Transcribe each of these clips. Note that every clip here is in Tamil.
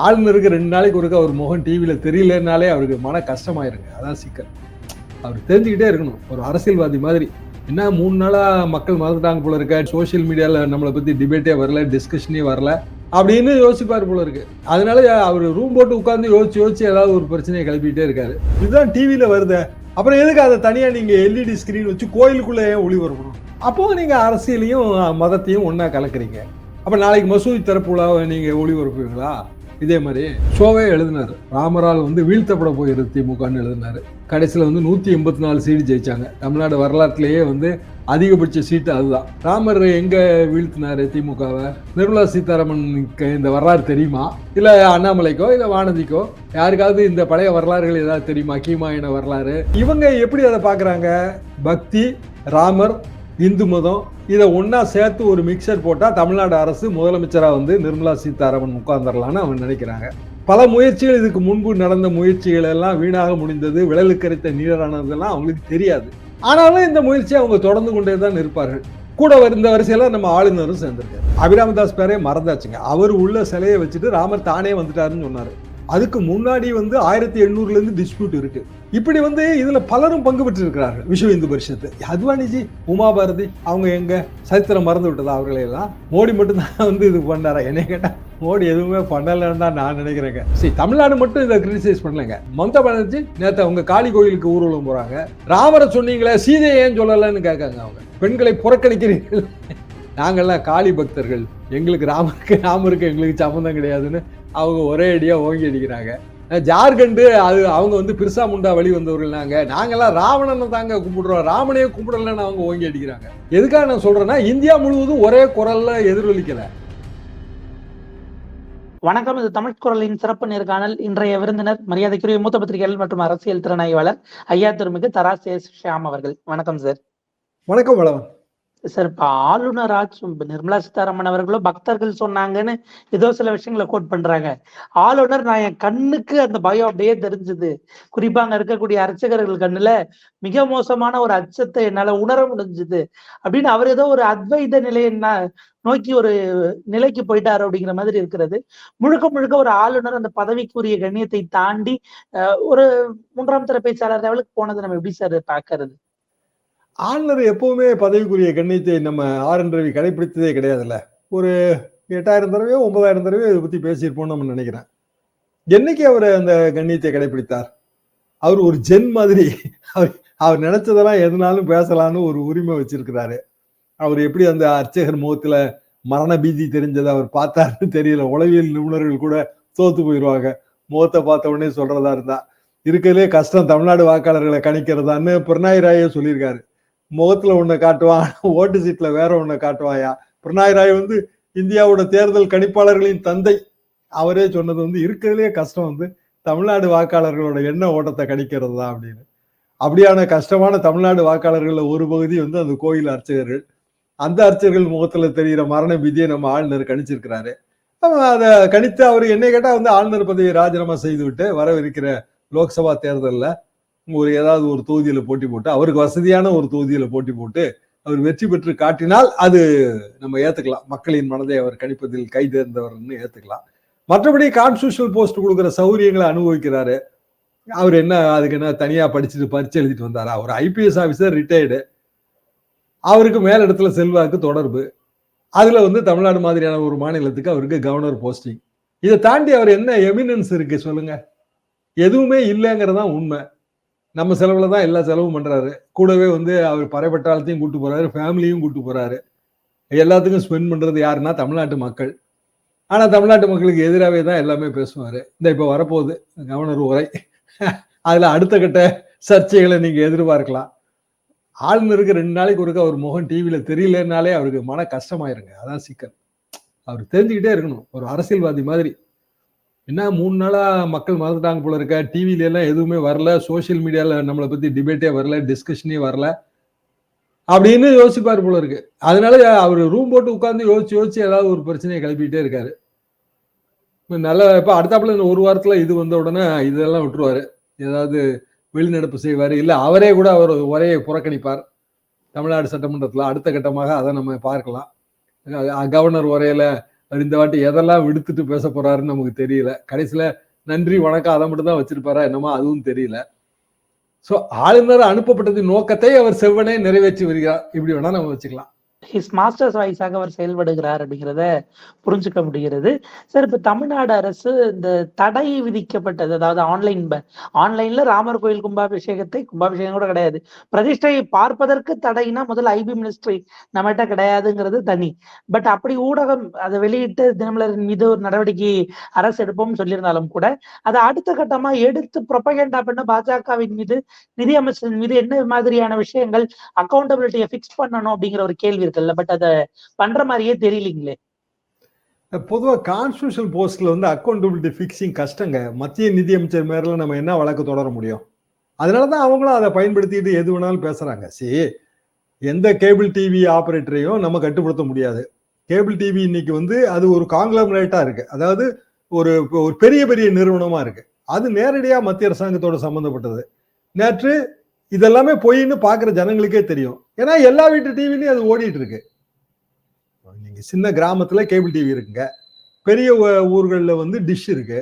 ஆளுநருக்கு ரெண்டு நாளைக்கு ஒருக்க அவர் முகம் டிவியில் தெரியலனாலே அவருக்கு மன கஷ்டமாயிருங்க. அதான் சிக்கல். அவர் தெரிஞ்சுக்கிட்டே இருக்கணும். ஒரு அரசியல்வாதி மாதிரி. என்ன மூணு நாளாக மக்கள் மறந்துட்டாங்க போல இருக்க. சோஷியல் மீடியாவில் நம்மளை பற்றி டிபேட்டே வரல டிஸ்கஷனே வரல அப்படின்னு யோசிப்பார் போல இருக்கு. அதனால அவர் ரூம் போட்டு உட்காந்து யோசிச்சு யோசிச்சு ஏதாவது ஒரு பிரச்சனையை கிளப்பிட்டே இருக்காரு. இதுதான் டிவியில் வருது. அப்புறம் எதுக்கு அதை தனியாக நீங்கள் எல்இடி ஸ்க்ரீன் வச்சு கோயிலுக்குள்ளே ஏன் ஒளிபரப்பணும் அப்போ நீங்கள் அரசியலையும் மதத்தையும் ஒன்றா கலக்குறீங்க. அப்போ நாளைக்கு மசூதி திறப்புலா நீங்கள் ஒளிபரப்புவீங்களா இதே மாதிரி ஷோவே எழுதினார். ராமரால் வந்து வீழ்த்தப்பட போகிறது திமுகன்னு எழுதினார். கடைசியில் வந்து நூற்றி எண்பத்தி நாலு சீட்டு ஜெயிச்சாங்க. தமிழ்நாடு வரலாற்றுலேயே வந்து அதிகபட்ச சீட்டு அதுதான். ராமர் எங்கே வீழ்த்தினார் திமுகவை? நிர்மலா சீதாராமனுக்கு இந்த வரலாறு தெரியுமா? இல்லை அண்ணாமலைக்கோ இல்லை வானதிக்கோ? யாருக்காவது இந்த பழைய வரலாறுகள் ஏதாவது தெரியுமா? கீமாயின வரலாறு. இவங்க எப்படி அதை பார்க்குறாங்க? பக்தி ராமர் இந்து மதம். இதை ஒன்றா சேர்த்து ஒரு மிக்சர் போட்டால் தமிழ்நாடு அரசு முதலமைச்சராக வந்து நிர்மலா சீதாராமன் உட்கார்ந்துடலான்னு அவங்க நினைக்கிறாங்க. பல முயற்சிகள் இதுக்கு முன்பு நடந்த முயற்சிகள் எல்லாம் வீணாக முடிந்தது. விழலுக்கரித்த நீரானதெல்லாம் அவங்களுக்கு தெரியாது. ஆனாலும் இந்த முயற்சியை அவங்க தொடர்ந்து கொண்டே தான் இருப்பார்கள். கூட இந்த வரிசையில் நம்ம ஆளுநரும் சேர்ந்திருக்காரு. அபிராமதாஸ் பேரே மறந்தாச்சுங்க. அவர் உள்ள சிலையை வச்சுட்டு ராமர் தானே வந்துட்டாருன்னு சொன்னார். அதுக்கு முன்னாடி வந்து ஆயிரத்தி எண்ணூறுலேருந்து டிஸ்பியூட் இருக்கு. இப்படி வந்து இதில் பலரும் பங்கு பெற்றிருக்கிறார்கள். விஸ்வ இந்து பரிஷத்து. அத்வானிஜி உமாபாரதி அவங்க எங்கே? சரித்திரம் மறந்து விட்டதா அவர்களையெல்லாம் மோடி மட்டும்தான் வந்து இது பண்ணாரா? என்ன கேட்டால் மோடி எதுவுமே பண்ணலன்னு தான் நான் நினைக்கிறேங்க. சரி தமிழ்நாடு மட்டும் இதை கிரிட்டிசைஸ் பண்ணலைங்க. மம்தா பானர்ஜி நேற்று அவங்க காளி கோயிலுக்கு ஊர்வலம் போகிறாங்க ராமரை சொன்னீங்களே சீதையை ஏன் சொல்லலைன்னு கேட்காங்க அவங்க. பெண்களை புறக்கணிக்கிறீர்கள். நாங்கள்லாம் காளி பக்தர்கள். எங்களுக்கு ராமருக்கு ராமருக்கு எங்களுக்கு சம்மந்தம் கிடையாதுன்னு அவங்க ஒரே அடியாக ஓங்கி அடிக்கிறாங்க. ஜார்க்கண்டு அது அவங்க வந்து பிர்சா முண்டா வழி வந்தவர்கள் நாங்கள் நாங்கெல்லாம் ராவணனை தாங்க கும்பிடுறோம். ராமனையே கும்பிடலன்னு அவங்க ஓங்கி அடிக்கிறாங்க. எதுக்காக நான் சொல்றேன்னா இந்தியா முழுவதும் ஒரே குரல்ல எதிரொலிக்கல. வணக்கம். இது தமிழ் குரலின் சிறப்பு நேர்காணல் இன்றைய விருந்தினர் மரியாதைக்குரிய மூத்த பத்திரிகையாளர் மற்றும் அரசியல் திறனாய்வாளர் ஐயா திருமிகு தராசே ஷியாம் அவர்கள். வணக்கம் சார். வணக்கம் வளவன். சார் இப்ப ஆளுநர் ஆட்சி நிர்மலா சீதாராமன் அவர்களும் பக்தர்கள் சொன்னாங்கன்னு ஏதோ சில விஷயங்களை கோட் பண்றாங்க. ஆளுநர் நான் என் கண்ணுக்கு அந்த பயம் அப்படியே தெரிஞ்சது. குறிப்பா அங்க இருக்கக்கூடிய அர்ச்சகர்கள் கண்ணுல மிக மோசமான ஒரு அச்சத்தை என்னால உணர முடிஞ்சது. அப்படின்னு அவர் ஏதோ ஒரு அத்வைத நிலையை நோக்கி ஒரு நிலைக்கு போயிட்டாரு அப்படிங்கிற மாதிரி இருக்கிறது. முழுக்க முழுக்க ஒரு ஆளுநர் அந்த பதவிக்குரிய கண்ணியத்தை தாண்டி ஒரு மூன்றாம் தர பேச்சாளர் லெவலுக்கு போனதை நம்ம எப்படி சார் பாக்குறது ஆளுநர் எப்பவுமே பதவிக்குரிய கண்ணியத்தை நம்ம ஆர் என் ரவி கடைபிடித்ததே கிடையாதுல்ல. ஒரு எட்டாயிரம் தடவையோ ஒன்பதாயிரம் தடவையோ இதை பத்தி பேசியிருப்போம்னு நம்ம நினைக்கிறேன். என்னைக்கு அவர் அந்த கண்ணியத்தை கடைபிடித்தார் அவர் ஒரு ஜென் மாதிரி. அவர் அவர் நினைச்சதெல்லாம் எதுனாலும் பேசலான்னு ஒரு உரிமை வச்சிருக்கிறாரு. அவர் எப்படி அந்த அர்ச்சகர் முகத்துல மரண பீதி தெரிஞ்சதை அவர் பார்த்தாருன்னு தெரியல. உளவியல் நிபுணர்கள் கூட தோத்து போயிடுவாங்க முகத்தை பார்த்த உடனே சொல்றதா இருந்தா இருக்கிறதுலே கஷ்டம் தமிழ்நாடு வாக்காளர்களை கணிக்கிறதான்னு பிரணாயிராயே சொல்லியிருக்காரு. முகத்துல ஒண்ணு காட்டுவான் ஓட்டு சீட்ல வேற ஒண்ணு காட்டுவாயா? பிரணாய் ராய் வந்து இந்தியாவோட தேர்தல் கணிப்பாளர்களின் தந்தை. அவரே சொன்னது வந்து இருக்கிறதுலே கஷ்டம் வந்து தமிழ்நாடு வாக்காளர்களோட எண்ண ஓட்டத்தை கணிக்கிறது தான் அப்படின்னு. அப்படியான கஷ்டமான தமிழ்நாடு வாக்காளர்களில் ஒரு பகுதி வந்து அந்த கோயில் அர்ச்சகர்கள். அந்த அர்ச்சகர்கள் முகத்துல தெரிகிற மரண விதியை நம்ம ஆளுநர் கணிச்சிருக்கிறாரு. அதை கணித்து அவர் என்னை கேட்டால் வந்து ஆளுநர் பதவியை ராஜினாமா செய்துவிட்டு வரவிருக்கிற லோக்சபா தேர்தலில் ஒரு ஏதாவது ஒரு தொகுதியில் போட்டி போட்டு அவருக்கு வசதியான ஒரு தொகுதியில் போட்டி போட்டு அவர் வெற்றி பெற்று காட்டினால் அது நம்ம ஏத்துக்கலாம். மக்களின் மனதை அவர் கணிப்பதில் கை தேர்ந்தவர்னு ஏத்துக்கலாம். மற்றபடி கான்ஸ்டியூஷனல் போஸ்ட் கொடுக்குற சௌகரியங்களை அனுபவிக்கிறாரு. அவர் என்ன அதுக்கு என்ன தனியா படிச்சுட்டு பரிச்சு எழுதிட்டு வந்தாரா? ஒரு ஐபிஎஸ் ஆஃபீஸர் ரிட்டையர்டு அவருக்கு மேலிடத்துல செல்வாக்கு தொடர்பு. அதுல வந்து தமிழ்நாடு மாதிரியான ஒரு மாநிலத்துக்கு அவருக்கு கவர்னர் போஸ்டிங் இதை தாண்டி அவர் என்ன எமினன்ஸ் இருக்கு சொல்லுங்க. எதுவுமே இல்லைங்கிறதான் உண்மை. நம்ம செலவுல தான் எல்லா செலவும் பண்றாரு. கூடவே வந்து அவர் பறைப்பட்டாளத்தையும் கூட்டு போறாரு ஃபேமிலியும் கூட்டு போறாரு. எல்லாத்துக்கும் ஸ்பெண்ட் பண்றது யாருன்னா தமிழ்நாட்டு மக்கள். ஆனால் தமிழ்நாட்டு மக்களுக்கு எதிராகவே தான் எல்லாமே பேசுவார். இந்த இப்போ வரப்போகுது கவர்னர் உரை. அதில் அடுத்த கட்ட சர்ச்சைகளை நீங்கள் எதிர்பார்க்கலாம். ஆளுநருக்கு ரெண்டு நாளைக்கு ஒருக்க அவர் முகம் டிவியில் தெரியலனாலே அவருக்கு மன கஷ்டமாயிருங்க. அதான் சிக்கல். அவர் தெரிஞ்சுக்கிட்டே இருக்கணும். ஒரு அரசியல்வாதி மாதிரி. என்ன மூணு நாளா மக்கள் மறந்துட்டாங்க போல இருக்க. டிவில எல்லாம் எதுவுமே வரல. சோசியல் மீடியால நம்மளை பத்தி டிபேட்டே வரல டிஸ்கஷனே வரல. அப்படின்னு யோசிப்பார் போல இருக்கு. அதனால அவர் ரூம் போட்டு உட்காந்து யோசிச்சு யோசிச்சு ஏதாவது ஒரு பிரச்சனையை கிளப்பிட்டே இருக்காரு. நல்ல இப்ப அடுத்தாப்புல இந்த ஒரு வாரத்துல இது வந்த உடனே இதெல்லாம் விட்டுருவாரு. ஏதாவது வெளிநடப்பு செய்வார். இல்லை அவரே கூட அவர் உரையை புறக்கணிப்பார். தமிழ்நாடு சட்டமன்றத்தில் அடுத்த கட்டமாக அதை நம்ம பார்க்கலாம். கவர்னர் உரையில அவர் இந்த வாட்டி எதெல்லாம் விடுத்துட்டு பேச போறாருன்னு நமக்கு தெரியல. கடைசியில நன்றி வணக்கம் அதை மட்டும் தான் வச்சிருப்பாரா என்னமோ அதுவும் தெரியல. ஸோ ஆளுநர் அனுப்பப்பட்டது நோக்கத்தை அவர் செவ்வனே நிறைவேற்றி வருகிறார். இப்படி வேணா நம்ம வச்சுக்கலாம். ஹிஸ் மாஸ்டர்ஸ் வாய்ஸாக அவர் செயல்படுகிறார் அப்படிங்கிறத புரிஞ்சுக்க முடிகிறது. சார் இப்ப தமிழ்நாடு அரசு இந்த தடை விதிக்கப்பட்டது அதாவது ஆன்லைன் ஆன்லைன்ல ராமர் கோயில் கும்பாபிஷேகத்தை கும்பாபிஷேகம் கூட கிடையாது. பிரதிஷ்டையை பார்ப்பதற்கு தடைனா முதல்ல ஐபி மினிஸ்ட்ரி நம்மகிட்ட கிடையாதுங்கிறது தனி. பட் அப்படி ஊடகம் அதை வெளியிட்டு தினமலரின் மீது ஒரு நடவடிக்கை அரசு எடுப்போம்னு சொல்லியிருந்தாலும் கூட அதை அடுத்த கட்டமா எடுத்து ப்ரொபகேண்டா பண்ண பாஜகவின் மீது நிதியமைச்சரின் மீது என்ன மாதிரியான விஷயங்கள் அக்கௌண்டபிலிட்டியை ஃபிக்ஸ் பண்ணணும் அப்படிங்கிற ஒரு கேள்வி இருக்குல்ல பட் அதை பண்ற மாதிரியே தெரியலீங்களே. பொதுவா கான்ஸ்டியூஷன் போஸ்ட்ல வந்து அக்கௌண்டபிலிட்டி ஃபிக்ஸிங் கஷ்டங்க. மத்திய நிதியமைச்சர் மேல நம்ம என்ன வழக்கு தொடர முடியும்? அதனாலதான் அவங்களும் அதை பயன்படுத்திட்டு எது வேணாலும் பேசுறாங்க. சரி எந்த கேபிள் டிவி ஆபரேட்டரையும் நம்ம கட்டுப்படுத்த முடியாது. கேபிள் டிவி இன்னைக்கு வந்து அது ஒரு காங்கிளமரேட்டா இருக்கு. அதாவது ஒரு ஒரு பெரிய பெரிய நிறுவனமா இருக்கு. அது நேரடியா மத்திய அரசாங்கத்தோட சம்மந்தப்பட்டது நேற்று இதெல்லாமே பொய்ன்னு பாக்குற ஜனங்களுக்கே தெரியும். ஏன்னா எல்லா வீட்டு டிவிலையும் அது ஓடிட்டு இருக்கு நீங்க சின்ன கிராமத்துல கேபிள் டிவி இருக்குங்க. பெரிய ஊர்களில் வந்து டிஷ் இருக்கு.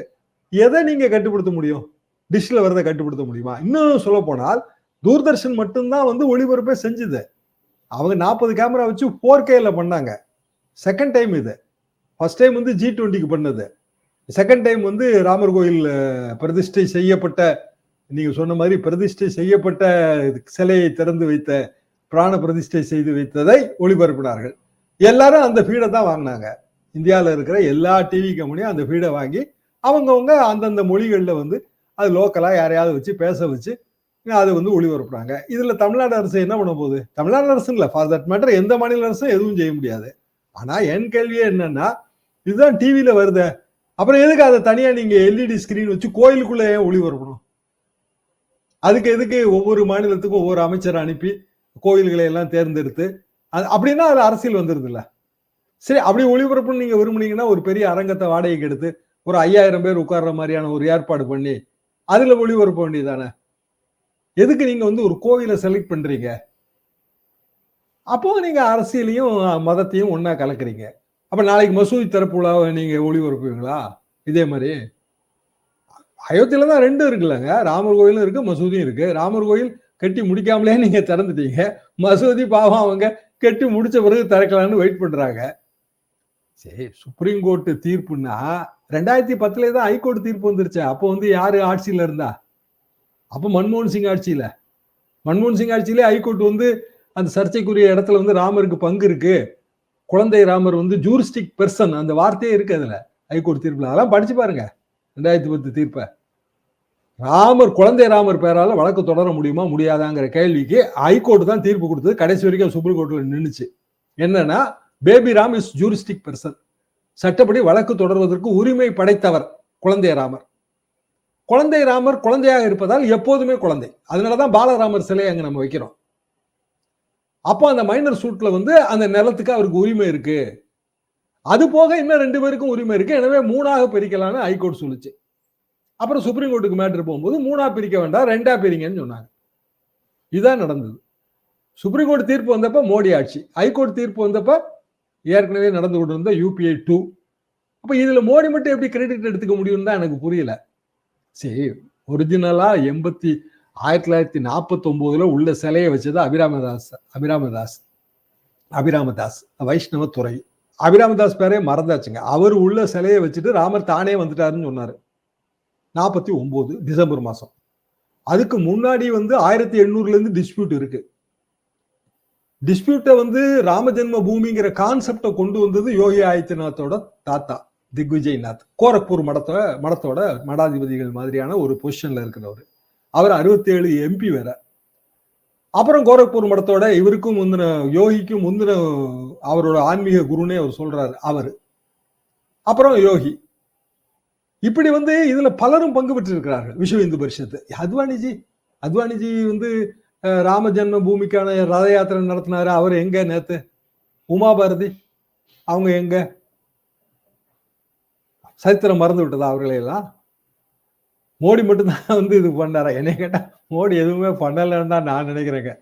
எதை நீங்க கட்டுப்படுத்த முடியும்? டிஷ்ல வரதை கட்டுப்படுத்த முடியுமா? இன்னும் சொல்ல போனால் தூர்தர்ஷன் மட்டும்தான் வந்து ஒளிபரப்பே செஞ்சுது. அவங்க நாற்பது கேமரா வச்சு ஃபோர் கேல பண்ணாங்க. செகண்ட் டைம் இது. ஃபர்ஸ்ட் டைம் வந்து ஜி டுவெண்ட்டிக்கு பண்ணது. செகண்ட் டைம் வந்து ராமர் கோயில் பிரதிஷ்டை செய்யப்பட்ட நீங்க சொன்ன மாதிரி பிரதிஷ்டை செய்யப்பட்ட சிலையை திறந்து வைத்த பிராண பிரதிஷ்டை செய்து வைத்ததை ஒளிபரப்பினார்கள். எல்லாரும் அந்த ஃபீடை தான் வாங்கினாங்க. இந்தியாவில் இருக்கிற எல்லா டிவி கம்பெனியும் அந்த ஃபீடை வாங்கி அவங்கவுங்க அந்தந்த மொழிகளில் வந்து அது லோக்கலாக யாரையாவது வச்சு பேச வச்சு அதை வந்து ஒளிபரப்புறாங்க இதில் தமிழ்நாடு அரசு என்ன பண்ண போகுது? தமிழ்நாடு அரசு இல்லை ஃபார் தட் மேட்டர் எந்த மாநில அரசும் எதுவும் செய்ய முடியாது. ஆனால் என் கேள்வியே என்னன்னா இதுதான் டிவியில் வருத. அப்புறம் எதுக்கு அதை தனியாக நீங்கள் எல்இடி ஸ்கிரீன் வச்சு கோயிலுக்குள்ளே ஏன் ஒளிபரப்பணும்? அதுக்கு எதுக்கு ஒவ்வொரு மாநிலத்துக்கும் ஒவ்வொரு அமைச்சரை அனுப்பி கோயில்களை எல்லாம் தேர்ந்தெடுத்து அது அப்படின்னா அது அரசியல் வந்துருதுல்ல. சரி அப்படி ஒளிபரப்புன்னு நீங்க விரும்புனீங்கன்னா ஒரு பெரிய அரங்கத்தை வாடகைக்கு எடுத்து ஒரு ஐயாயிரம் பேர் உட்கார்ற மாதிரியான ஒரு ஏற்பாடு பண்ணி அதுல ஒளிபரப்ப வேண்டியதானே எதுக்கு நீங்க வந்து ஒரு கோவிலை செலக்ட் பண்றீங்க? அப்போ நீங்க அரசியலையும் மதத்தையும் ஒன்னா கலக்குறீங்க. அப்ப நாளைக்கு மசூதி திறப்பு விழாவை நீங்க ஒளிபரப்புவீங்களா? இதே மாதிரி. அயோத்தியில தான் ரெண்டும் இருக்குல்லங்க. ராமர் கோயிலும் இருக்கு மசூதியும் இருக்கு. ராமர் கோயில் கட்டி முடிக்காமலே நீங்க திறந்துட்டீங்க. மசூதி பாவம் அவங்க கட்டி முடிச்ச பிறகு திறக்கலாம்னு வெயிட் பண்றாங்க. சரி சுப்ரீம் கோர்ட்டு தீர்ப்புன்னா ரெண்டாயிரத்தி பத்துல தான் ஹைகோர்ட் தீர்ப்பு வந்துருச்சு. அப்போ வந்து யாரு ஆட்சியில இருந்தா? அப்போ மன்மோகன் சிங் ஆட்சியில. மன்மோகன் சிங் ஆட்சியிலே ஹைகோர்ட் வந்து அந்த சர்ச்சைக்குரிய இடத்துல வந்து ராமருக்கு பங்கு இருக்கு. குழந்தை ராமர் வந்து ஜூரிஸ்டிக் பெர்சன் அந்த வார்த்தையே இருக்கு அதுல. ஹைகோர்ட் தீர்ப்புல. அதெல்லாம் படிச்சு பாருங்க. ரெண்டாயிரத்தி பத்து தீர்ப்பை. ராமர் குழந்தை ராமர் பேரால வழக்கு தொடர முடியுமா முடியாதாங்கிற கேள்விக்கு ஹைகோர்ட் தான் தீர்ப்பு கொடுத்தது. கடைசி வரைக்கும் சுப்ரீம் கோர்ட்ல நின்றுச்சு என்னன்னா baby Ram is juristic person சட்டப்படி வழக்கு தொடர்வதற்கு உரிமை படைத்தவர் குழந்தை ராமர். குழந்தை ராமர் குழந்தையாக இருப்பதால் எப்போதுமே குழந்தை. அதனாலதான் பாலராமர் சிலையை அங்க நம்ம வைக்கிறோம். அப்போ அந்த மைனர் சூட்ல வந்து அந்த நிலத்துக்கு அவருக்கு உரிமை இருக்கு. அது போக இன்னும் ரெண்டு பேருக்கும் உரிமை இருக்கு. எனவே மூணாக பிரிக்கலாம்னு ஹைகோர்ட் சொல்லுச்சு. அப்புறம் சுப்ரீம் கோர்ட்டுக்கு மேட்ரு போகும்போது மூணா பிரிக்க வேண்டாம் ரெண்டா பிரிங்கன்னு சொன்னாங்க. இதுதான் நடந்தது. சுப்ரீம் கோர்ட் தீர்ப்பு வந்தப்ப மோடி ஆட்சி ஹைகோர்ட் தீர்ப்பு வந்தப்ப ஏற்கனவே நடந்து கொண்டு இருந்த யூபிஐ டூ அப்போ இதில் மோடி மட்டும் எப்படி கிரெடிட் எடுத்துக்க முடியும்னு தான் எனக்கு புரியல. சரி ஒரிஜினலாக எண்பத்தி ஆயிரத்தி தொள்ளாயிரத்தி நாற்பத்தொம்போதில் உள்ள சிலையை வச்சது அபிராமதாஸ் அபிராமதாஸ் அபிராமதாஸ் வைஷ்ணவ துறை. அபிராமதாஸ் பேரே மறந்தாச்சுங்க. அவர் உள்ள சிலையை வச்சுட்டு ராமர் தானே வந்துட்டாருன்னு சொன்னார். நாற்பத்தி ஒம்பது டிசம்பர் மாதம் அதுக்கு முன்னாடி வந்து ஆயிரத்தி எண்ணூறுலேருந்து டிஸ்பியூட் இருக்கு. டிஸ்பியூட்டை வந்து ராமஜென்ம பூமிங்கிற கான்செப்டை கொண்டு வந்தது யோகி ஆதித்யநாத்தோட தாத்தா திக்விஜய்நாத். கோரக்பூர் மடத்தோட மடத்தோட மடாதிபதிகள் மாதிரியான ஒரு பொசிஷன்ல இருக்கிறவர். அவர் அறுபத்தி ஏழு எம்பி வேற. அப்புறம் கோரக்பூர் மடத்தோட இவருக்கும் முந்தின யோகிக்கும் முந்தின அவரோட ஆன்மீக குருனே அவர் சொல்றாரு அவர். அப்புறம் யோகி. இப்படி வந்து இதுல பலரும் பங்கு பெற்றிருக்கிறார்கள். விஸ்வ இந்து பரிஷத்து. அத்வானிஜி அத்வானிஜி வந்து ராம ஜென்ம பூமிக்கான ரத யாத்திரை நடத்தினாரு. அவர் எங்க நேத்து? உமா பாரதி அவங்க எங்க? சரித்திரம் மறந்து விட்டதா அவர்களையெல்லாம் மோடி மட்டும்தான் வந்து இது பண்ணாரா? என்னை கேட்டா மோடி எதுவுமே பண்ணலன்னு தான் நான் நினைக்கிறேங்க.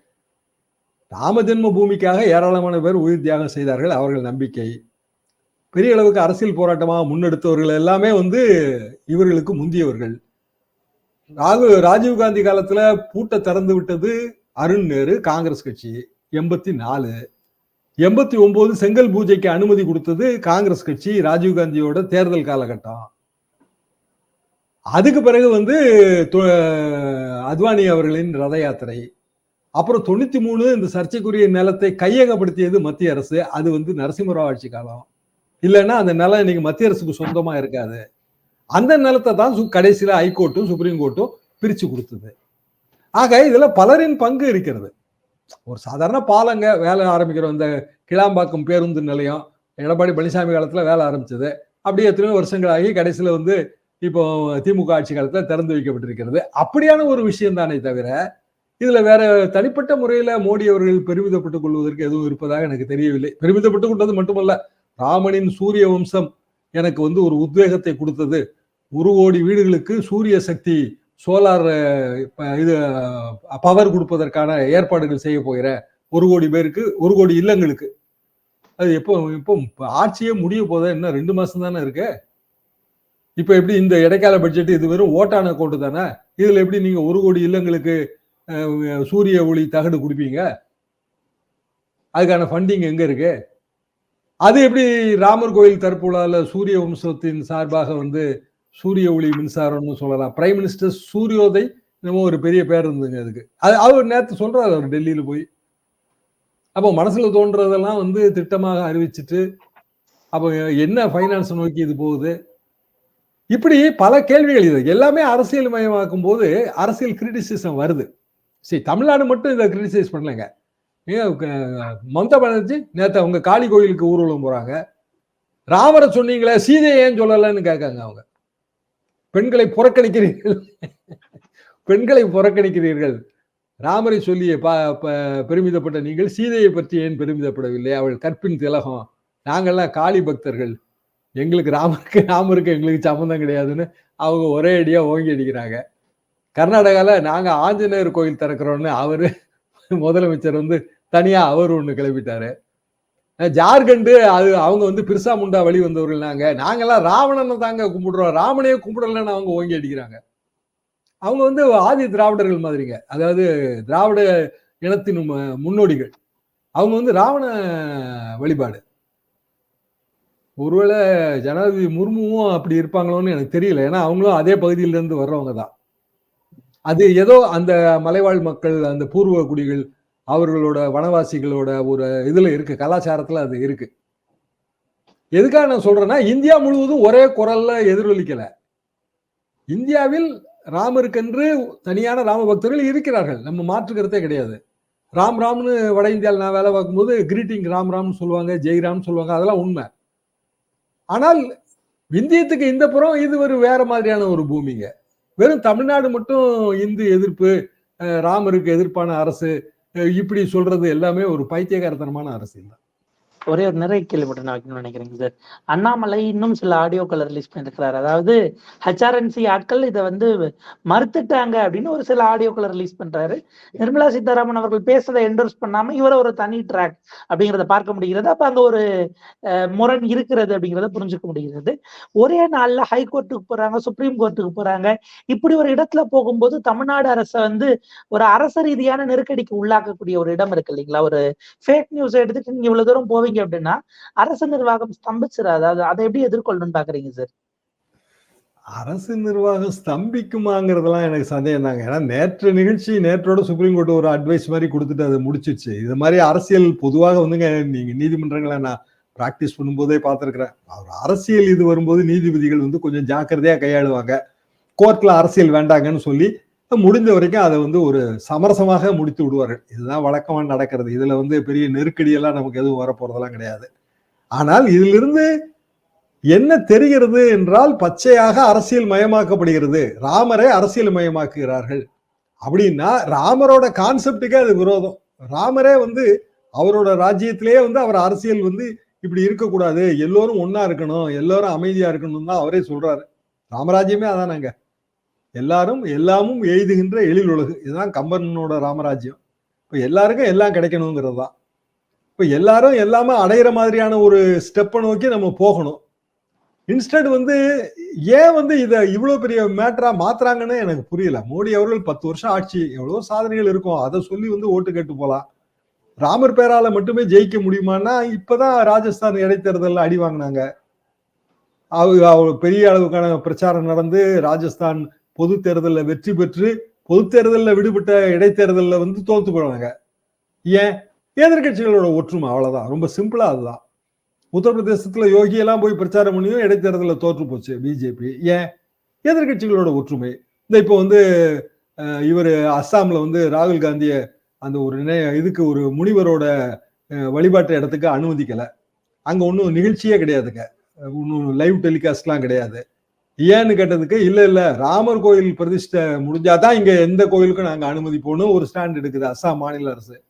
ராம ஜென்ம பூமிக்காக ஏராளமான பேர் உயிர் தியாகம் செய்தார்கள். அவர்கள் நம்பிக்கை. பெரிய அளவுக்கு அரசியல் போராட்டமாக முன்னெடுத்தவர்கள் எல்லாமே வந்து இவர்களுக்கு முந்தியவர்கள். ராகு ராஜீவ்காந்தி காலத்துல பூட்டை திறந்து விட்டது அருண் நேரு காங்கிரஸ் கட்சி எண்பத்தி நாலு. எண்பத்தி ஒன்பது செங்கல் பூஜைக்கு அனுமதி கொடுத்தது காங்கிரஸ் கட்சி ராஜீவ்காந்தியோட தேர்தல் காலகட்டம். அதுக்கு பிறகு வந்து தொ- அத்வானி அவர்களின் ரத யாத்திரை. அப்புறம் தொண்ணூத்தி மூணு இந்த சர்ச்சைக்குரிய நிலத்தை கையகப்படுத்தியது மத்திய அரசு. அது வந்து நரசிம்மராவ் ஆட்சி காலம். இல்லைன்னா அந்த நிலம் இன்னைக்கு மத்திய அரசுக்கு சொந்தமா இருக்காது. அந்த நிலத்தை தான் சு- கடைசியில ஹைகோர்ட்டும் சுப்ரீம் கோர்ட்டும் பிரிச்சு கொடுத்தது. ஆக இதுல பலரின் பங்கு இருக்கிறது. ஒரு சாதாரண பாலங்க வேலை ஆரம்பிக்கிறோம் இந்த கிளாம்பாக்கம் பேருந்து நிலையம் எடப்பாடி பழனிசாமி காலத்துல வேலை ஆரம்பிச்சது. அப்படியே எத்தனையோ வருஷங்கள் ஆகி கடைசியில வந்து இப்போ திமுக ஆட்சி காலத்துல திறந்து வைக்கப்பட்டிருக்கிறது. அப்படியான ஒரு விஷயம் தானே தவிர இதுல வேற தனிப்பட்ட முறையில மோடி அவர்கள் பெருமிதப்பட்டுக் கொள்வதற்கு எதுவும் இருப்பதாக எனக்கு தெரியவில்லை. பெருமிதப்பட்டுக் கொண்டது மட்டுமல்ல ராமனின் சூரிய வம்சம் எனக்கு வந்து ஒரு உத்வேகத்தை கொடுத்தது. ஒரு கோடி வீடுகளுக்கு சூரிய சக்தி சோலார் இது பவர் கொடுப்பதற்கான ஏற்பாடுகள் செய்ய போகிற ஒரு கோடி பேருக்கு ஒரு கோடி இல்லங்களுக்கு. அது எப்போ இப்போ ஆட்சியே முடிய போதா இன்னும் ரெண்டு மாசம் தானே இருக்கு? இப்போ எப்படி இந்த இடைக்கால பட்ஜெட் இது வெறும் ஓட்டான கோட்டு தானே? இதில் எப்படி நீங்கள் ஒரு கோடி இல்லங்களுக்கு சூரிய ஒளி தகடு கொடுப்பீங்க? அதுக்கான ஃபண்டிங் எங்கே இருக்குது அது எப்படி ராமர் கோயில் தற்போலால சூரிய வம்சத்தின் சார்பாக வந்து சூரிய ஒளி மின்சாரம்னு சொல்லலாம். பிரைம் மினிஸ்டர் சூரியோதய் என்னமோ ஒரு பெரிய பேர் இருந்துங்க அதுக்கு. அது அவர் நேற்று சொல்றாரு அவர் டெல்லியில போய். அப்போ மனசுல தோன்றதெல்லாம் வந்து திட்டமாக அறிவிச்சிட்டு அப்போ என்ன ஃபைனான்ஸ் நோக்கி இது போகுது? இப்படி பல கேள்விகள் இது. எல்லாமே அரசியல் மயமாக்கும் போது அரசியல் கிரிட்டிசிசம் வருது. சரி தமிழ்நாடு மட்டும் இதை கிரிட்டிசைஸ் பண்ணலைங்க. மம்தா பானர்ஜி நேற்று அவங்க காளி கோயிலுக்கு ஊர்வலம் போகிறாங்க ராமரை சொன்னீங்களே சீதையை ஏன் சொல்லலைன்னு கேட்காங்க அவங்க. பெண்களை புறக்கணிக்கிறீர்கள். பெண்களை புறக்கணிக்கிறீர்கள். ராமரை சொல்லிய ப- ப- பெருமிதப்பட்ட நீங்கள் சீதையை பற்றி ஏன் பெருமிதப்படவில்லை? அவள் கற்பின் திலகம். நாங்கள்லாம் காளி பக்தர்கள். எங்களுக்கு ராமருக்கு ராமருக்கு எங்களுக்கு சம்மந்தம் கிடையாதுன்னு அவங்க ஒரே அடியாக ஓங்கி அடிக்கிறாங்க. கர்நாடகாவில் நாங்கள் ஆஞ்சநேயர் கோயில் திறக்கிறோன்னு அவர் முதலமைச்சர் வந்து தனியா அவர் ஒன்று கிளப்பிட்டாரு ஜார்க்கண்டு அது அவங்க வந்து பிரிசா முண்டா வழி வந்தவர்கள் நாங்க. நாங்கெல்லாம் ராவணனை தாங்க கும்பிடுறோம். ராமனையே கும்பிடலன்னு அவங்க ஓங்கி அடிக்கிறாங்க. அவங்க வந்து ஆதி திராவிடர்கள் மாதிரிங்க. அதாவது திராவிட இனத்தின் முன்னோடிகள். அவங்க வந்து ராவண வழிபாடு. ஒருவேளை ஜனாதிபதி முர்முவும் அப்படி இருப்பாங்களோன்னு எனக்கு தெரியல. ஏன்னா அவங்களும் அதே பகுதியிலேருந்து வர்றவங்க தான். அது ஏதோ அந்த மலைவாழ் மக்கள் அந்த பூர்வ குடிகள் அவர்களோட வனவாசிகளோட ஒரு இதுல இருக்கு கலாச்சாரத்துல அது இருக்கு. எதுக்காக நான் சொல்றேன்னா இந்தியா முழுவதும் ஒரே குரல்ல எதிரொலிக்கல. இந்தியாவில் ராமருக்கென்று தனியான ராம பக்தர்கள் இருக்கிறார்கள். நம்ம மாற்று கருத்தே கிடையாது. ராம் ராம்னு வட இந்தியாவில் நான் வேலை பார்க்கும்போது கிரீட்டிங் ராம் ராம்னு சொல்லுவாங்க ஜெய்ராம்னு சொல்லுவாங்க. அதெல்லாம் உண்மை. ஆனால் இந்தியத்துக்கு இந்த புறம் இது ஒரு வேற மாதிரியான ஒரு பூமிங்க. வெறும் தமிழ்நாடு மட்டும் இந்து எதிர்ப்பு ராமருக்கு எதிர்ப்பான அரசு இப்படி சொல்றது எல்லாமே ஒரு பைத்தியகாரத்தனமான அரசியல் தான். ஒரே ஒரு நிறைய கேள்விப்பட்ட நான் வைக்கணும்னு நினைக்கிறேங்க சார். அண்ணாமலை இன்னும் சில ஆடியோக்களை ரிலீஸ் பண்ணிருக்கிறாரு அதாவது ஹெச்ஆர்என்சி ஆட்கள் இதை வந்து மறுத்துட்டாங்க அப்படின்னு ஒரு சில ஆடியோக்களை ரிலீஸ் பண்றாரு. நிர்மலா சீதாராமன் அவர்கள் பேசுறதை என்டோர்ஸ் பண்ணாம இவரை ஒரு தனி ட்ராக் அப்படிங்கிறத பார்க்க முடிகிறது. அப்ப அங்க ஒரு முரண் இருக்கிறது அப்படிங்கிறத புரிஞ்சுக்க முடிகிறது. ஒரே நாள்ல ஹைகோர்ட்டுக்கு போறாங்க சுப்ரீம் கோர்ட்டுக்கு போறாங்க. இப்படி ஒரு இடத்துல போகும்போது தமிழ்நாடு அரசை வந்து ஒரு அரச ரீதியான நெருக்கடிக்கு உள்ளாக்கக்கூடிய ஒரு இடம் இருக்கு இல்லைங்களா? ஒரு ஃபேக் நியூஸ் எடுத்துட்டு நீங்க இவ்வளவு தூரம் போவீங்க போறீங்க அப்படின்னா அரசு நிர்வாகம் ஸ்தம்பிச்சிரு. அதாவது அதை எப்படி எதிர்கொள்ளணும்னு பாக்குறீங்க சார் அரசு நிர்வாகம் ஸ்தம்பிக்குமாங்கிறதெல்லாம் எனக்கு சந்தேகம் தாங்க. ஏன்னா நேற்று நிகழ்ச்சி நேற்றோட சுப்ரீம் கோர்ட் ஒரு அட்வைஸ் மாதிரி கொடுத்துட்டு அதை முடிச்சிச்சு இது மாதிரி அரசியல் பொதுவாக வந்துங்க நீங்க நீதிமன்றங்களை நான் பிராக்டிஸ் பண்ணும்போதே பார்த்துருக்குறேன். அவர் அரசியல் இது வரும்போது நீதிபதிகள் வந்து கொஞ்சம் ஜாக்கிரதையா கையாளுவாங்க. கோர்ட்ல அரசியல் வேண்டாங்கன்னு சொல்லி முடிந்த வரைக்கும் அதை வந்து ஒரு சமரசமாக முடித்து விடுவார்கள். இதுதான் வழக்கமாக நடக்கிறது. இதுல வந்து பெரிய நெருக்கடியெல்லாம் நமக்கு எதுவும் வரப்போறதெல்லாம் கிடையாது. ஆனால் இதிலிருந்து என்ன தெரிகிறது என்றால் பச்சையாக அரசியல் மயமாக்கப்படுகிறது. ராமரை அரசியல் மயமாக்குகிறார்கள். அப்படின்னா ராமரோட கான்செப்டுக்கே அது விரோதம். ராமரே வந்து அவரோட ராஜ்யத்திலேயே வந்து அவர் அரசியல் வந்து இப்படி இருக்கக்கூடாது. எல்லோரும் ஒன்றா இருக்கணும். எல்லோரும் அமைதியா இருக்கணும் தான் அவரே சொல்றாரு. ராமராஜ்யமே அதானாங்க. எல்லாரும் எல்லாமும் எய்துகின்ற எழில் உலகு. இதுதான் கம்பனோட ராமராஜ்யம். இப்போ எல்லாருக்கும் எல்லாம் கிடைக்கணுங்கிறது தான் இப்போ எல்லாரும் எல்லாமே அடையிற மாதிரியான ஒரு ஸ்டெப்பை நோக்கி நம்ம போகணும். இன்ஸ்டன்ட் வந்து ஏன் வந்து இதை இவ்வளோ பெரிய மேட்டரா மாத்துறாங்கன்னு எனக்கு புரியல. மோடி அவர்கள் பத்து வருஷம் ஆட்சி எவ்வளோ சாதனைகள் இருக்கும் அதை சொல்லி வந்து ஓட்டு கேட்டு போகலாம் ராமர் பேரால மட்டுமே ஜெயிக்க முடியுமான்னா இப்பதான் ராஜஸ்தான் இடைத்தேர்தலில் அடி வாங்கினாங்க. அவ அவங்க பெரிய அளவுக்கான பிரச்சாரம் நடந்து ராஜஸ்தான் பொது தேர்தலில் வெற்றி பெற்று பொது தேர்தலில் விடுபட்ட இடைத்தேர்தலில் வந்து தோத்து போனாங்க ஏன்? எதிர்கட்சிகளோட ஒற்றுமை அவ்வளோதான் ரொம்ப சிம்பிளாக அதுதான். உத்தரப்பிரதேசத்தில் யோகியெல்லாம் போய் பிரச்சாரம் பண்ணியும் இடைத்தேர்தலில் தோற்று போச்சு பிஜேபி. ஏன்? எதிர்கட்சிகளோட ஒற்றுமை. இந்த இப்போ வந்து இவர் அஸ்ஸாமில் வந்து ராகுல் காந்தியை அந்த ஒரு நினை- இதுக்கு ஒரு முனிவரோட வழிபாட்டு இடத்துக்கு அனுமதிக்கலை. அங்கே ஒன்றும் நிகழ்ச்சியே கிடையாதுங்க. ஒன்றும் லைவ் டெலிகாஸ்ட்லாம் கிடையாது. ஏன்னு கேட்டதுக்கு இல்ல இல்ல ராமர் கோயில் பிரதிஷ்டை முடிஞ்சாதான் இங்க எந்த கோயிலுக்கும் நாங்க அனுமதிப்போம்னு ஒரு ஸ்டாண்ட் எடுக்குது அஸ்ஸாம் மாநில அரசு.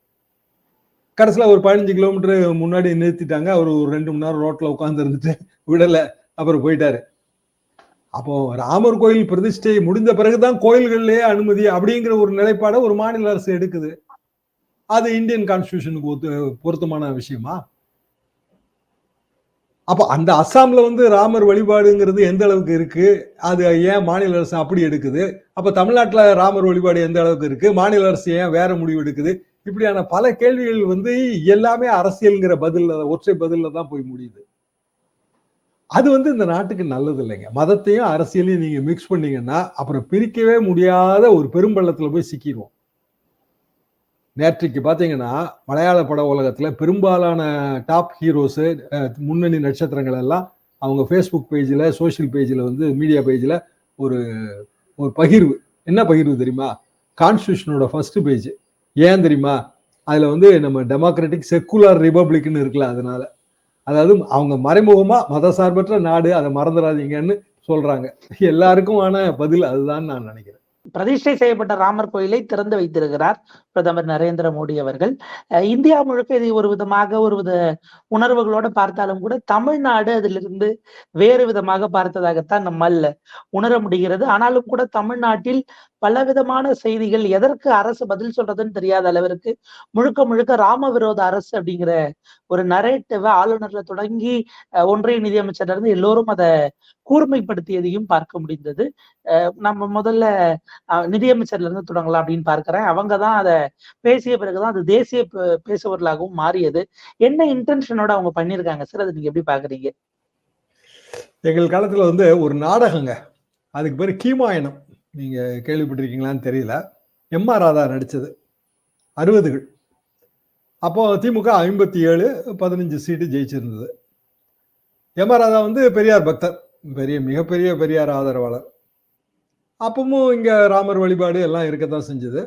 கடைசியில ஒரு பதினஞ்சு கிலோமீட்டர் முன்னாடி நிறுத்திட்டாங்க அவர் ஒரு ரெண்டு மணி நேரம் ரோட்ல உட்கார்ந்து இருந்துட்டு விடல அப்புறம் போயிட்டாரு. அப்போ ராமர் கோயில் பிரதிஷ்டை முடிந்த பிறகுதான் கோயில்கள்லயே அனுமதி அப்படிங்கிற ஒரு நிலைப்பாடை ஒரு மாநில அரசு எடுக்குது. அது இந்தியன் கான்ஸ்டியூஷனுக்கு பொருத்தமான விஷயமா? அப்போ அந்த அஸ்ஸாமில் வந்து ராமர் வழிபாடுங்கிறது எந்த அளவுக்கு இருக்குது அது ஏன் மாநில அரசு அப்படி எடுக்குது? அப்போ தமிழ்நாட்டில் ராமர் வழிபாடு எந்த அளவுக்கு இருக்குது மாநில அரசு ஏன் வேற முடிவு எடுக்குது? இப்படியான பல கேள்விகள் வந்து எல்லாமே அரசியல்ங்கிற பதிலில் ஒற்றை பதிலில் தான் போய் முடியுது. அது வந்து இந்த நாட்டுக்கு நல்லது இல்லைங்க. மதத்தையும் அரசியலையும் நீங்கள் மிக்ஸ் பண்ணீங்கன்னா அப்புறம் பிரிக்கவே முடியாத ஒரு பெரும்பள்ளத்தில் போய் சிக்கிடுவோம் நேற்றைக்கு பார்த்தீங்கன்னா மலையாள பட உலகத்தில் பெரும்பாலான டாப் ஹீரோஸு முன்னணி நட்சத்திரங்கள் எல்லாம் அவங்க ஃபேஸ்புக் பேஜில் சோஷியல் பேஜில் வந்து மீடியா பேஜில் ஒரு ஒரு பகிர்வு. என்ன பகிர்வு தெரியுமா? கான்ஸ்டியூஷனோட ஃபர்ஸ்ட் பேஜ் ஏன் தெரியுமா? அதில் வந்து நம்ம டெமோக்ராட்டிக் செக்குலர் ரிபப்ளிக்னு இருக்குல்ல அதனால. அதாவது அவங்க மறைமுகமாக மத சார்பற்ற நாடு அதை மறந்துடாதீங்கன்னு சொல்றாங்க. எல்லாருக்குமான பதில் அதுதான் நான் நினைக்கிறேன். பிரதிஷ்டை செய்யப்பட்ட ராமர் கோயிலை திறந்து வைத்திருக்கிறார் பிரதமர் நரேந்திர மோடி அவர்கள். அஹ் இந்தியா முழுக்க இதை ஒரு விதமாக ஒரு வித உணர்வுகளோட பார்த்தாலும் கூட தமிழ்நாடு அதிலிருந்து வேறு விதமாக பார்த்ததாகத்தான் நம்மால் உணர முடிகிறது. ஆனாலும் கூட தமிழ்நாட்டில் பலவிதமான செய்திகள் எதற்கு அரசு பதில் சொல்றதுன்னு தெரியாத அளவிற்கு முழுக்க முழுக்க ராம விரோத அரசு அப்படிங்கிற ஒரு நரேட்டிவை ஆளுநர்ல தொடங்கி அஹ், ஒன்றிய நிதியமைச்சர்ல இருந்து எல்லோரும் அதை கூர்மைப்படுத்தியதையும் பார்க்க முடிந்தது. நம்ம முதல்ல நிதியமைச்சர்ல இருந்து தொடங்கலாம் அப்படின்னு பார்க்கிறேன். அவங்க தான் அதை பேசிய பிறகுதான் அது தேசிய பே- பேசுபொருளாகவும் மாறியது. என்ன இன்டென்ஷனோட அவங்க பண்ணியிருக்காங்க? சார் அதை நீங்க எப்படி பாக்குறீங்க எங்கள் காலத்துல வந்து ஒரு நாடகங்க. அதுக்கு பேர் கீமாயனம் நீங்கள் கேள்விப்பட்டிருக்கீங்களான்னு தெரியல. எம் ஆர் ராதா நடித்தது அறுபதுகள். அப்போது திமுக ஐம்பத்தி ஏழு பதினஞ்சு சீட்டு ஜெயிச்சிருந்தது. எம் ஆர் ராதா வந்து பெரியார் பக்தர். பெரிய மிகப்பெரிய பெரியார் ஆதரவாளர். அப்பவும் இங்கே ராமர் வழிபாடு எல்லாம் இருக்கத்தான் செஞ்சது.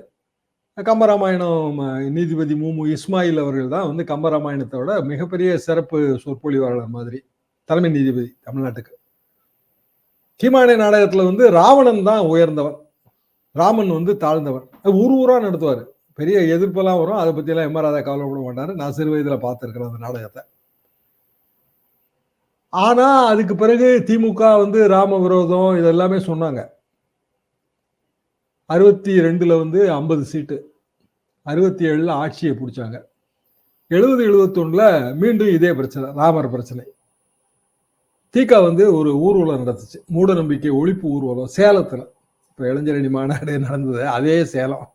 கம்பராமாயணம் நீதிபதி மூமு இஸ்மாயில் அவர்கள் தான் வந்து கம்பராமாயணத்தோட மிகப்பெரிய சிறப்பு சொற்பொழிவாளர் மாதிரி. தலைமை நீதிபதி தமிழ்நாட்டுக்கு. கீமானே நாடகத்துல வந்து ராவணன் தான் உயர்ந்தவன். ராமன் வந்து தாழ்ந்தவன். அது ஊர் ஊரா நடத்துவார். பெரிய எதிர்ப்பெல்லாம் வரும். அதை பத்தி எம் ராதா கவலைப்பட மாட்டாரு. நான் சிறு வயதுல பார்த்துருக்கிறேன் அந்த நாடகத்தை. ஆனா அதுக்கு பிறகு திமுக வந்து ராம விரோதம் இதெல்லாமே சொன்னாங்க. அறுபத்தி ரெண்டுல வந்து ஐம்பது சீட்டு. அறுபத்தி ஏழுல ஆட்சியை பிடிச்சாங்க. எழுபது எழுபத்தொன்னுல மீண்டும் இதே பிரச்சனை ராமர் பிரச்சனை. தீகா வந்து ஒரு ஊர்வலம் நடத்துச்சு மூட நம்பிக்கை ஒழிப்பு ஊர்வலம் சேலத்தில். இப்போ இளைஞரணி மாநாடு நடந்தது அதே சேலம்.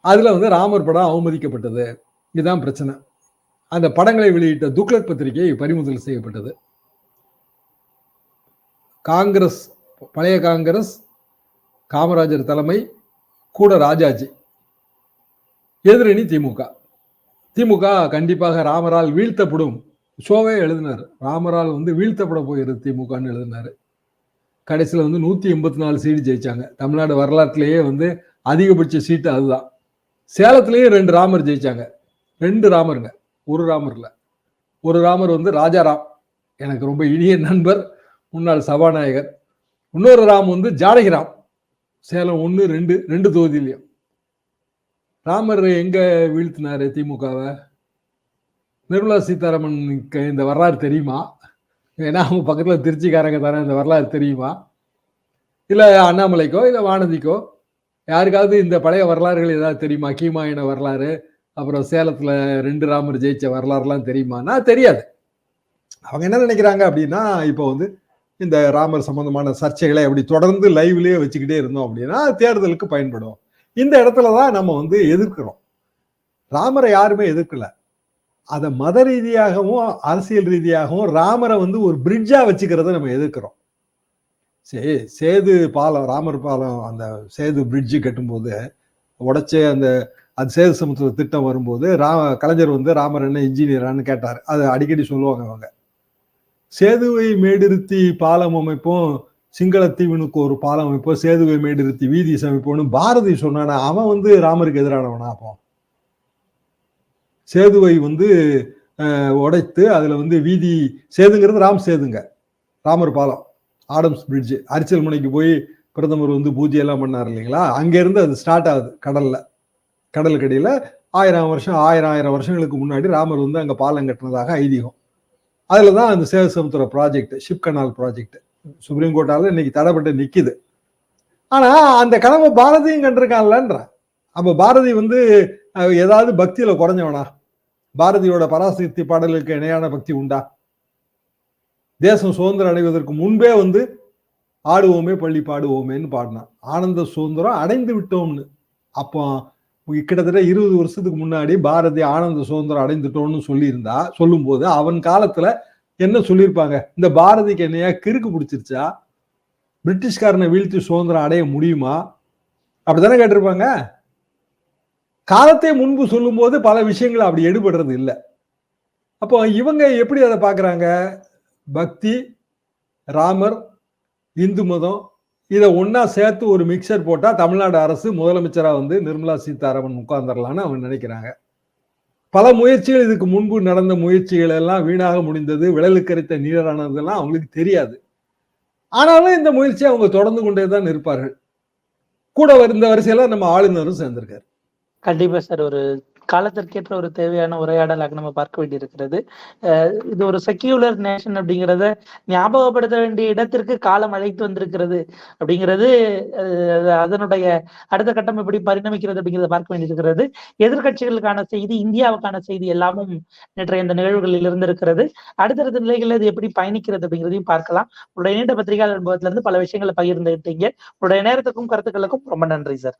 அதில் வந்து ராமர் படம் அவமதிக்கப்பட்டது. இதுதான் பிரச்சனை. அந்த படங்களை வெளியிட்ட துக்ளக் பத்திரிகை பறிமுதல் செய்யப்பட்டது. காங்கிரஸ் பழைய காங்கிரஸ் காமராஜர் தலைமை கூட ராஜாஜி. எதிரணி திமுக. திமுக கண்டிப்பாக ராமரால் வீழ்த்தப்படும். ஷோவே எழுதினார். ராமரால் வந்து வீழ்த்தப்பட போகிறது திமுகன்னு எழுதினார். கடைசியில் வந்து நூற்றி எண்பத்தி நாலு சீட்டு ஜெயிச்சாங்க. தமிழ்நாடு வரலாற்றுலேயே வந்து அதிகபட்ச சீட்டு அதுதான். சேலத்திலேயே ரெண்டு ராமர் ஜெயிச்சாங்க. ரெண்டு ராமருங்க. ஒரு ராமரில். ஒரு ராமர் வந்து ராஜாராம். எனக்கு ரொம்ப இனிய நண்பர் முன்னாள் சபாநாயகர். இன்னொரு ராம் வந்து ஜானகிராம். சேலம் ஒன்று ரெண்டு ரெண்டு தொகுதியிலையும். ராமர் எங்கே வீழ்த்தினார் திமுகவை? நிர்மலா சீதாராமனுக்கு இந்த வரலாறு தெரியுமா? ஏன்னா அவங்க பக்கத்தில் திருச்சிக்காரங்க தானே இந்த வரலாறு தெரியுமா? இல்லை அண்ணாமலைக்கோ இல்லை வானதிக்கோ யாருக்காவது இந்த பழைய வரலாறுகள் ஏதாவது தெரியுமா? கீமாயின வரலாறு அப்புறம் சேலத்தில் ரெண்டு ராமர் ஜெயிச்ச வரலாறுலாம் தெரியுமானா தெரியாது. அவங்க என்ன நினைக்கிறாங்க அப்படின்னா இப்போ வந்து இந்த ராமர் சம்பந்தமான சர்ச்சைகளை அப்படி தொடர்ந்து லைவ்லேயே வச்சுக்கிட்டே இருந்தோம் அப்படின்னா தேர்தலுக்கு பயன்படும். இந்த இடத்துல தான் நம்ம வந்து எதிர்க்கிறோம். ராமரை யாருமே எதிர்க்கலை. அதை மத ரீதியாகவும் அரசியல் ரீதியாகவும் ராமரை வந்து ஒரு பிரிட்ஜா வச்சுக்கிறத நம்ம எதிர்க்கிறோம். சே சேது பாலம் ராமர் பாலம் அந்த சேது பிரிட்ஜு கட்டும்போது உடச்சே அந்த அது சேது சமுத்திர திட்டம் வரும்போது ரா கலைஞர் வந்து ராமர் என்ன இன்ஜினியரான்னு கேட்டார். அது அடிக்கடி சொல்லுவாங்க அவங்க. சேதுவை மேடிருத்தி பாலம் அமைப்போம் சிங்களத்தீவனுக்கு ஒரு பாலம் அமைப்போம் சேதுவை மேடிருத்தி வீதி சமைப்போம்னு பாரதி சொன்னானா அவன் வந்து ராமருக்கு எதிரானவனா அப்போ? சேதுவை வந்து உடைத்து அதில் வந்து வீதி சேதுங்கிறது ராம் சேதுங்க. ராமர் பாலம் ஆடம்ஸ் பிரிட்ஜு அரிச்சல் முனைக்கு போய் பிரதமர் வந்து பூஜையெல்லாம் பண்ணார் இல்லைங்களா? அங்கேருந்து அது ஸ்டார்ட் ஆகுது கடலில். கடலுக்கு ஆயிரம் வருஷம் ஆயிரம் ஆயிரம் வருஷங்களுக்கு முன்னாடி ராமர் வந்து அங்கே பாலம் கட்டினதாக ஐதீகம். அதில் தான் அந்த Sethu Samudra project ship canal project supreme கோர்ட்டால் இன்னைக்கு தடைப்பட்டு நிற்கிது ஆனால் அந்த கனவை பாரதியும் கண்டிருக்கான்லன்ற. அப்போ பாரதி வந்து ஏதாவது பக்தியில் குறைஞ்சவனா? பாரதியோட பராசக்தி பாடலுக்கு இணையான பக்தி உண்டா? தேசம் சுதந்திரம் அடைவதற்கு முன்பே வந்து ஆடுவோமே பள்ளி பாடுவோமேன்னு பாடினான் ஆனந்த சுதந்திரம் அடைந்து விட்டோம்னு. அப்போ கிட்டத்தட்ட இருபது வருஷத்துக்கு முன்னாடி பாரதி ஆனந்த சுதந்திரம் அடைந்துட்டோம்னு சொல்லியிருந்தா சொல்லும்போது அவன் காலத்துல என்ன சொல்லியிருப்பாங்க? இந்த பாரதிக்கு என்னையா கிறுக்கு பிடிச்சிருச்சா? பிரிட்டிஷ்காரனை வீழ்த்தி சுதந்திரம் அடைய முடியுமா? அப்படித்தானே கேட்டிருப்பாங்க. காலத்தை முன்பு சொல்லும்போது பல விஷயங்கள் அப்படி எடுபடுறது இல்லை. அப்போ இவங்க எப்படி அதை பார்க்குறாங்க? பக்தி ராமர் இந்து மதம் இதை ஒன்றா சேர்த்து ஒரு மிக்சர் போட்டால் தமிழ்நாடு அரசு முதலமைச்சராக வந்து நிர்மலா சீதாராமன் உட்கார்ந்துடலான்னு அவங்க நினைக்கிறாங்க. பல முயற்சிகள் இதுக்கு முன்பு நடந்த முயற்சிகள் எல்லாம் வீணாக முடிந்தது. விழலுக்கரித்த நீரானதெல்லாம் அவங்களுக்கு தெரியாது. ஆனாலும் இந்த முயற்சியை அவங்க தொடர்ந்து கொண்டே தான் இருப்பார்கள் கூட இந்த வரிசையில நம்ம ஆளுநரும் சேர்ந்திருக்காரு. கண்டிப்பா சார். ஒரு காலத்திற்கேற்ற ஒரு தேவையான உரையாடலாக நம்ம பார்க்க வேண்டியிருக்கிறது. அஹ் இது ஒரு செக்யூலர் நேஷன் அப்படிங்கிறத ஞாபகப்படுத்த வேண்டிய இடத்திற்கு காலம் அழைத்து வந்திருக்கிறது அப்படிங்கிறது அதனுடைய அடுத்த கட்டம் எப்படி பரிணமிக்கிறது அப்படிங்கிறத பார்க்க வேண்டியிருக்கிறது. எதிர்க்கட்சிகளுக்கான செய்தி இந்தியாவுக்கான செய்தி எல்லாமும் நேற்றைய இந்த நிகழ்வுகளில் இருந்திருக்கிறது. அடுத்தடுத்த நிலைகளில் இது எப்படி பயணிக்கிறது அப்படிங்கிறதையும் பார்க்கலாம். உங்களுடைய நீண்ட பத்திரிகையாளர் அனுபவத்திலிருந்து பல விஷயங்களை பகிர்ந்துகிட்டீங்க. உங்களுடைய நேரத்துக்கும் கருத்துக்களுக்கும் ரொம்ப நன்றி சார்.